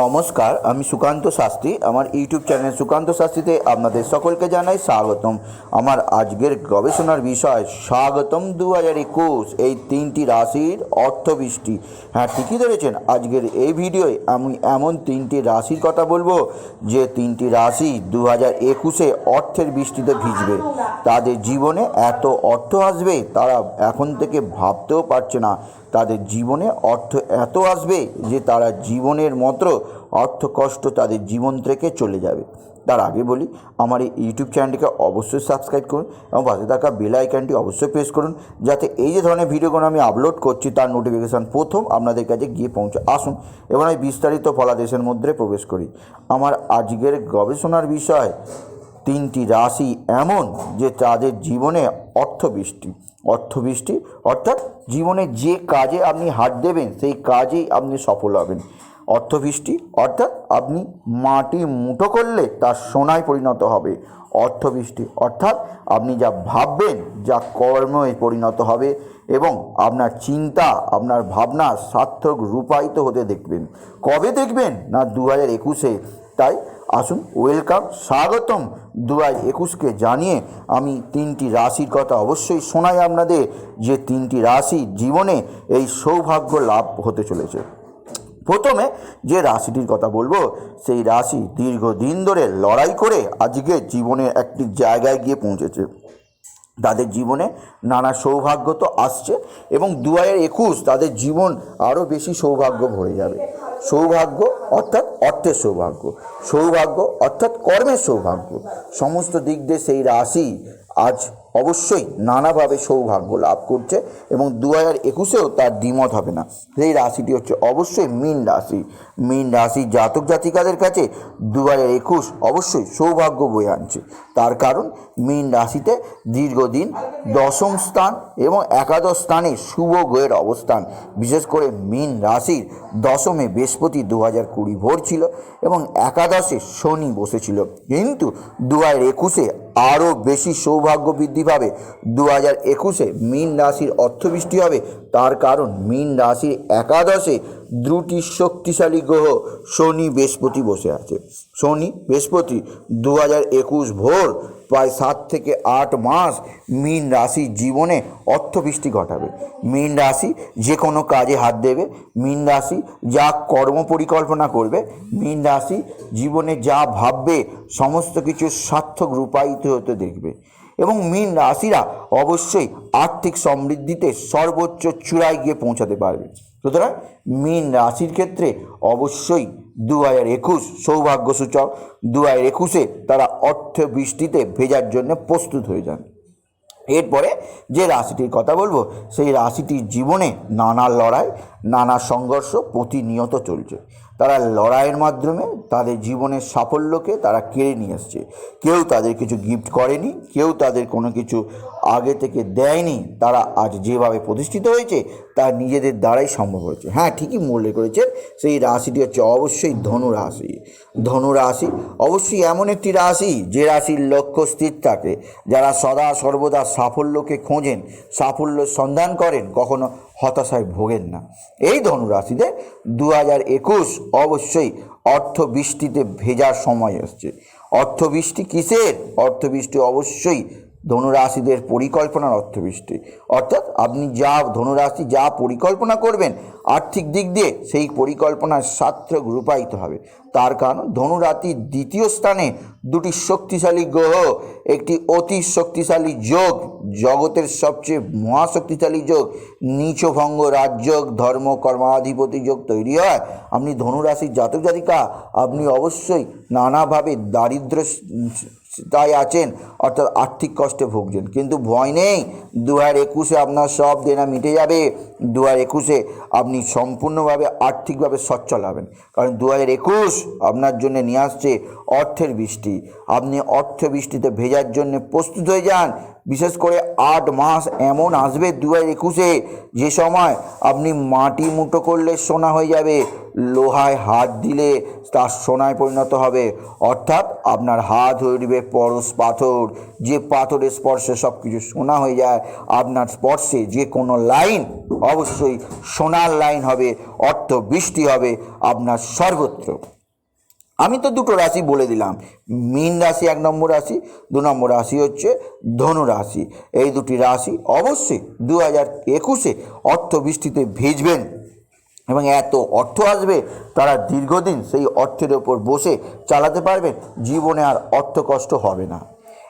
নমস্কার, আমি সুকান্ত শাস্ত্রী। আমার ইউটিউব চ্যানেল সুকান্ত শাস্ত্রীতে আপনাদের সকলকে জানাই স্বাগতম। আমার আজকের গবেষণার বিষয়, স্বাগতম দু হাজার একুশ, এই তিনটি রাশির অর্থবৃষ্টি। হ্যাঁ ঠিকই ধরেছেন, আজকের এই ভিডিওয় আমি এমন তিনটি রাশির কথা বলব, যে তিনটি রাশি দু হাজার একুশে অর্থের বৃষ্টিতে ভিজবে। তাদের জীবনে এত অর্থ আসবে, তারা এখন থেকে ভাবতেও পারছে না। তাদের জীবনে অর্থ এত আসবে যে তারা জীবনের মতো অর্থ কষ্ট তাদের জীবন থেকে চলে যাবে। তার আগে বলি, আমার এই ইউটিউব চ্যানেলটিকে অবশ্যই সাবস্ক্রাইব করুন এবং পাশে থাকা বেল আইকনটি অবশ্যই প্রেস করুন যাতে এই যে ধরনের ভিডিওগুলো আমি আপলোড করছি, তার নোটিফিকেশান প্রথম আপনাদের কাছে গিয়ে পৌঁছে আসুন এবং আমি বিস্তারিত ফলাদেশের মধ্যে প্রবেশ করি। আমার আজকের গবেষণার বিষয়, তিনটি রাশি এমন যে তাদের জীবনে অর্থবৃষ্টি। অর্থবৃষ্টি অর্থাৎ জীবনে যে কাজে আপনি হাত দেবেন, সেই কাজেই আপনি সফল হবেন। অর্থবৃষ্টি অর্থাৎ আপনি মাটি মুঠো করলে তা সোনায় পরিণত হবে। অর্থবৃষ্টি অর্থাৎ আপনি যা ভাববেন, যা কর্মে পরিণত হবে এবং আপনার চিন্তা, আপনার ভাবনা সার্থক রূপায়িত হতে দেখবেন। কবে দেখবেন? না দু হাজার একুশে। তাই আসুন ওয়েলকাম স্বাগতম। দু হাজার একুশকে জানিয়ে আমি তিনটি রাশির কথা অবশ্যই শোনাই আপনাদের, যে তিনটি রাশি জীবনে এই সৌভাগ্য লাভ হতে চলেছে। প্রথমে যে রাশিটির কথা বলব, সেই রাশি দীর্ঘদিন ধরে লড়াই করে আজকে জীবনের একটি জায়গায় গিয়ে পৌঁছেছে। তাদের জীবনে নানা সৌভাগ্য তো আসছে এবং দু হাজার একুশ তাদের জীবন আরও বেশি সৌভাগ্য ভরে যাবে। সৌভাগ্য অর্থাৎ অর্থের সৌভাগ্য। সৌভাগ্য অর্থাৎ কর্মের সৌভাগ্য। সমস্ত দিক দিয়ে সেই রাশি আজ অবশ্যই নানাভাবে সৌভাগ্য লাভ করছে এবং দু হাজার একুশেও তার দ্বিমত হবে না। সেই রাশিটি হচ্ছে অবশ্যই মীন রাশি। মীন রাশি জাতক জাতিকাদের কাছে দু হাজার একুশ অবশ্যই সৌভাগ্য বয়ে আনছে। তার কারণ মীন রাশিতে দীর্ঘদিন দশম স্থান এবং একাদশ স্থানে শুভ গ্রহের অবস্থান। বিশেষ করে মীন রাশির দশমে বৃহস্পতি দু হাজার কুড়ি ভোর ছিল এবং একাদশে শনি বসেছিল। কিন্তু দু হাজার একুশে আরও বেশি সৌভাগ্য বৃদ্ধি পাবে। দু হাজার একুশে মীন রাশির অর্থবৃষ্টি হবে। তার কারণ মীন রাশির একাদশে দুটি শক্তিশালী গ্রহ শনি বৃহস্পতি বসে আছে। শনি বৃহস্পতি দু হাজার একুশ ভোর প্রায় সাত থেকে আট মাস মীন রাশি জীবনে অর্থবৃষ্টি ঘটাবে। মীন রাশি যে কোনো কাজে হাত দেবে। মীন রাশি যা কর্ম পরিকল্পনা করবে। মীন রাশি জীবনে যা ভাববে সমস্ত কিছু সার্থক রূপায়িত হতে দেখবে। এবং মীন রাশিরা অবশ্যই আর্থিক সমৃদ্ধিতে সর্বোচ্চ চূড়ায় গিয়ে পৌঁছাতে পারবে। সুতরাং মীন রাশির ক্ষেত্রে অবশ্যই দু হাজার একুশ সৌভাগ্যসূচক দু হাজার একুশে তারা অর্থ বৃষ্টিতে ভেজার জন্য প্রস্তুত হয়ে যান। এরপরে যে রাশিটির কথা বলব, সেই রাশিটির জীবনে নানা লড়াই নানা সংঘর্ষ প্রতিনিয়ত চলছে। তারা লড়াইয়ের মাধ্যমে তাদের জীবনের সাফল্যকে তারা কেড়ে নিয়ে এসছে কেউ তাদের কিছু গিফট করেনি, কেউ তাদের কোনো কিছু আগে থেকে দেয়নি। তারা আজ যেভাবে প্রতিষ্ঠিত হয়েছে, তা নিজেদের দ্বারাই সম্ভব হয়েছে। হ্যাঁ ঠিকই মূল্য করেছে সেই রাশিটি হচ্ছে অবশ্যই ধনু রাশি ধনু রাশি অবশ্যই এমন একটি রাশি যে রাশির লক্ষ্য স্থির থাকে। যারা সদা সর্বদা সাফল্যকে খোঁজেন, সাফল্য সন্ধান করেন, কখনো হতাশায় ভোগেন না। এই ধনুরাশিদের দু হাজার একুশ অবশ্যই অর্থবৃষ্টিতে ভেজার সময় আসছে অর্থবৃষ্টি কিসের? অর্থবৃষ্টি অবশ্যই ধনুরাশিদের পরিকল্পনার অর্থবৃষ্টি। অর্থাৎ আপনি যা ধনুরাশি যা পরিকল্পনা করবেন, আর্থিক দিক দিয়ে সেই পরিকল্পনার সার্থক রূপায়িত হবে। তার কারণ ধনুরাশির দ্বিতীয় স্থানে দুটি শক্তিশালী গ্রহ, একটি অতি শক্তিশালী যোগ, জগতের সবচেয়ে মহাশক্তিশালী যোগ, নিচভঙ্গ রাজযোগ, ধর্ম, কর্মাধিপতি যোগ তৈরি হয়। আপনি ধনুরাশির জাতক জাতিকা, আপনি অবশ্যই নানাভাবে দারিদ্র তাই আছেন, অর্থাৎ আর্থিক কষ্টে ভুগছেন। কিন্তু ভয় নেই দু হাজার একুশে আপনার সব দেনা মিটে যাবে দু হাজার একুশে আপনি সম্পূর্ণভাবে আর্থিকভাবে সচ্ছল হবেন। কারণ দু হাজার একুশ আপনার জন্য নিয়ে আসছে অর্থের বৃষ্টি। আপনি অর্থ বৃষ্টিতে ভেজার জন্য প্রস্তুত হয়ে যান বিশেষ করে আট মাস এমন আসবে দু হাজার একুশে, যে সময় আপনি মাটি মুঠো করলে সোনা হয়ে যাবে, লোহায় হাত দিলে তার সোনায় পরিণত হবে। অর্থাৎ আপনার হাত হয়ে উঠবে পরশ পাথর, যে পাথরের স্পর্শে সব কিছু সোনা হয়ে যায়, আপনার স্পর্শে যে কোনো লাইন অবশ্যই সোনার লাইন হবে অর্থ বৃষ্টি হবে, আপনার সর্বত্র। আমি তো দুটো রাশি বলে দিলাম। মীন রাশি এক নম্বর রাশি, দু নম্বর রাশি হচ্ছে ধনু রাশি। এই দুটি রাশি অবশ্যই দু হাজার একুশে অর্থ বৃষ্টিতে ভিজবেন এবং এত অর্থ আসবে, তারা দীর্ঘদিন সেই অর্থের ওপর বসে চালাতে পারবেন। জীবনে আর অর্থ কষ্ট হবে না।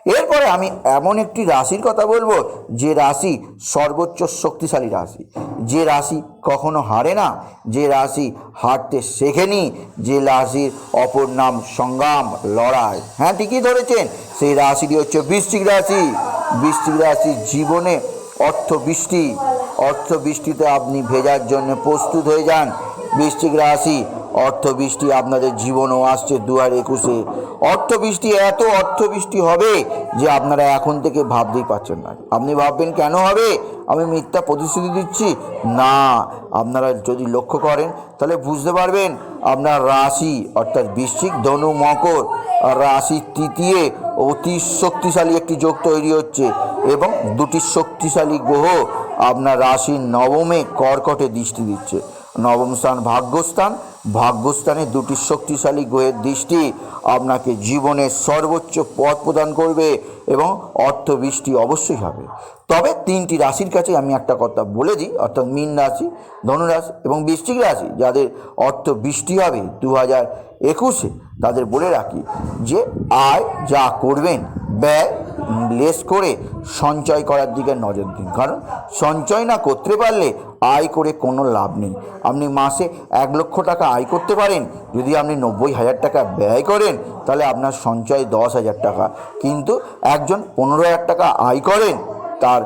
এরপরে আমি এমন একটি রাশির কথা বলব, যে রাশি সর্বোচ্চ শক্তিশালী রাশি। যে রাশি কখনো হারে না, যে রাশি হারতে শেখেনি, যে রাশির অপর নাম সংগ্রাম, লড়াই। হ্যাঁ ঠিকই ধরেছেন। সেই রাশিটি হচ্ছে বৃষ্টিক রাশি। বৃশ্চিক রাশি জীবনে অর্থ বৃষ্টি অর্থ বৃষ্টিতে আপনি ভেজার জন্য প্রস্তুত হয়ে যান। বৃষ্টিক রাশি অর্থ বৃষ্টি আপনাদের জীবনও আসছে দু হাজার একুশে। অর্থ বৃষ্টি এত অর্থ বৃষ্টি হবে যে আপনারা এখন থেকে ভাবতেই পারছেন না। আপনি ভাববেন, কেন হবে? আমি মিথ্যা প্রতিশ্রুতি দিচ্ছি? না, আপনারা যদি লক্ষ্য করেন, তাহলে বুঝতে পারবেন আপনার রাশি, অর্থাৎ বৃশ্চিক ধনু মকর, রাশি তৃতীয় অতি শক্তিশালী একটি যোগ তৈরি হচ্ছে এবং দুটি শক্তিশালী গ্রহ আপনার রাশির নবমে কর্কটে দৃষ্টি দিচ্ছে। নবম স্থান ভাগ্যস্থান ভাগ্যস্থানে দুটি শক্তিশালী গ্রহের দৃষ্টি আপনাকে জীবনের সর্বোচ্চ পথ প্রদান করবে এবং অর্থ বৃষ্টি অবশ্যই হবে। তবে তিনটি রাশির কাছে আমি একটা কথা বলে দিই, অর্থাৎ মীন রাশি ধনুরাশি এবং বৃষ্টিক রাশি, যাদের অর্থ বৃষ্টি হবে। দু হাজার একুশে তাদের বলে রাখি যে, আয় যা করবেন, ব্যয় লেস করে সঞ্চয় করার দিকে নজর দিন। কারণ সঞ্চয় না করতে পারলে আয় করে কোনো লাভ নেই। আপনি মাসে এক লক্ষ টাকা আয় করতে পারেন, যদি আপনি নব্বই হাজার টাকা ব্যয় করেন, তাহলে আপনার সঞ্চয় দশ হাজার টাকা। কিন্তু একজন পনেরো হাজার টাকা আয় করেন, তার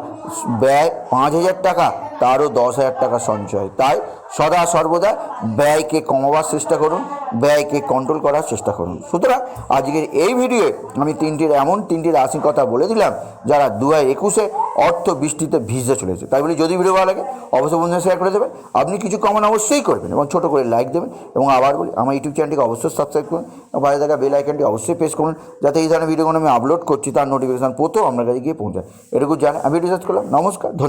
ব্যয় পাঁচ হাজার টাকা, তারও দশ হাজার টাকা সঞ্চয়। তাই সদা সর্বদা ব্যয়কে কমাবার চেষ্টা করুন, ব্যয়কে কন্ট্রোল করার চেষ্টা করুন। সুতরাং আজকের এই ভিডিওয়ে আমি তিনটির, এমন তিনটি রাশির কথা বলে দিলাম, যারা দু হাজার একুশে অর্থ বৃষ্টিতে ভিজতে চলেছে। তাই বলি, যদি ভিডিও ভালো লাগে, অবশ্যই বন্ধুদের শেয়ার করে দেবেন। আপনি কিছু কমন অবশ্যই করবেন এবং ছোটো করে লাইক দেবেন এবং আবার বলি, আমার ইউটিউব চ্যানেলটিকে অবশ্যই সাবস্ক্রাইব করুন এবং বাইরে থাকা বেল আইকনটি অবশ্যই প্রেস করুন, যাতে এই ধরনের ভিডিওগুলো আমি আপলোড করছি, তার নোটিফিকেশন প্রথম আপনার কাছে গিয়ে পৌঁছায়। এটুকু জানে আমি ভিডিও সার্চ করলাম। নমস্কার